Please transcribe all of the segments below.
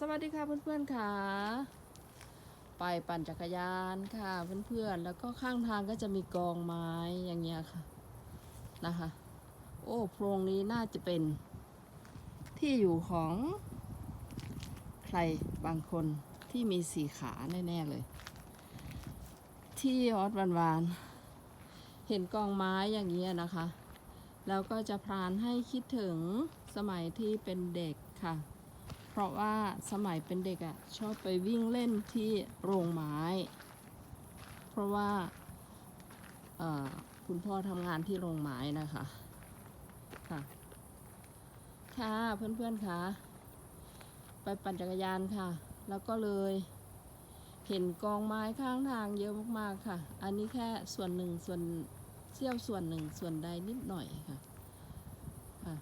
สวัสดีค่ะเพื่อนๆค่ะ ไปปั่นจักรยานค่ะเพื่อนๆ แล้วก็ข้างทางก็จะมีกองไม้อย่างเงี้ยค่ะนะคะ โอ้โพรงนี้น่าจะเป็นที่อยู่ของใครบางคนที่มีสี่ขาแน่ๆเลย ที่ออสวันวานๆ เห็นกองไม้อย่างเงี้ยนะคะแล้วก็จะพรานให้คิดถึงสมัยที่เป็นเด็กค่ะ เพราะว่าสมัยเป็นเด็กอะ่ะชอบไปวิ่งเล่นที่โรงไม้ เพราะว่าคุณพ่อทำงานที่โรงไม้นะคะค่ะค่ะเพื่อนๆค่ะ ไปปั่นจักรยานค่ะ แล้วก็เลยเห็นกองไม้ข้างทางเยอะมากๆค่ะ อันนี้แค่ส่วนหนึ่งส่วนเสี้ยวส่วนหนึ่งส่วนใดนิดหน่อยค่ะ ค่ะ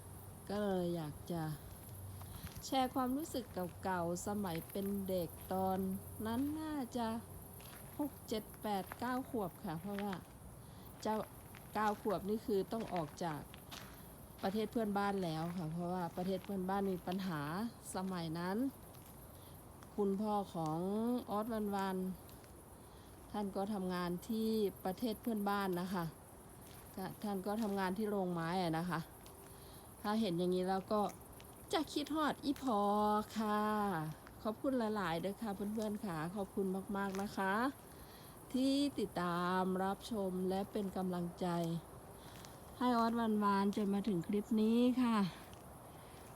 ก็เลยอยากจะ แชร์ความรู้สึกเก่าๆ สมัยเป็นเด็กตอนนั้นน่าจะ 6 7 8 9 ขวบค่ะ เพราะว่าเจ้า9ขวบนี่คือต้องออกจากประเทศเพื่อนบ้านแล้วค่ะ เพราะว่าประเทศเพื่อนบ้านมีปัญหาสมัยนั้น คุณพ่อของออสวันวัน ท่านก็ทำงานที่ประเทศเพื่อนบ้านนะคะ ท่านก็ทำงานที่โรงไม้อะนะคะ ถ้าเห็นอย่างนี้แล้วก็ จะคิดฮอดอีพอค่ะ ขอบคุณหลายๆเด้อค่ะเพื่อนๆค่ะ ขอบคุณมากๆนะคะ ที่ติดตามรับชมและเป็นกำลังใจ ให้ออสวันวานจนมาถึงคลิปนี้ค่ะ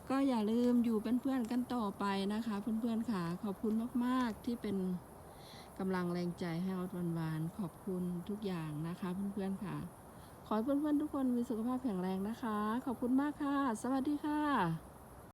ก็อย่าลืมอยู่เป็นเพื่อนกันต่อไปนะคะ เพื่อนๆค่ะ ขอบคุณมากๆที่เป็นกำลังแรงใจให้ออสวันวานขอบคุณทุกอย่างนะคะ เพื่อนๆค่ะ ขอให้เพื่อนๆทุกคนมีสุขภาพแข็งแรงนะคะ ขอบคุณมากค่ะ สวัสดีค่ะ